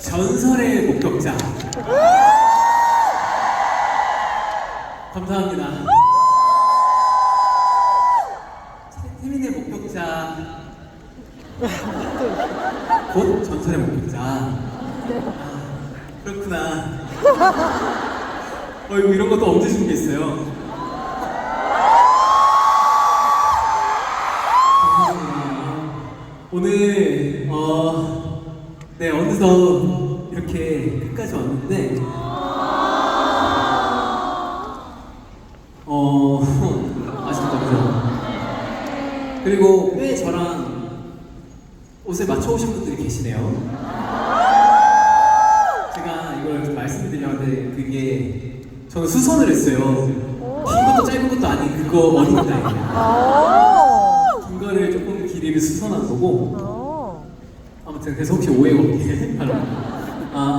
전설의 목격자. 감사합니다. 태- 태민의 목격자. 곧 전설의 목격자. 아, 그렇구나. 어, 이거 이런 것도 언제 준비했어요? 오늘 어, 네 어느덧 이렇게 끝까지 왔는데 어 아쉽다 그리고 꽤 저랑 옷을 맞춰오신 분들이 계시네요. 제가 이걸 돼. 그게 저는 수선을 했어요. 긴 것도 짧은 것도 아닌 그거 어린다이에요. 긴 거를 조금 길이를 수선한 거고 어. 아무튼 그래서 혹시 오해가 바랍니다. 아,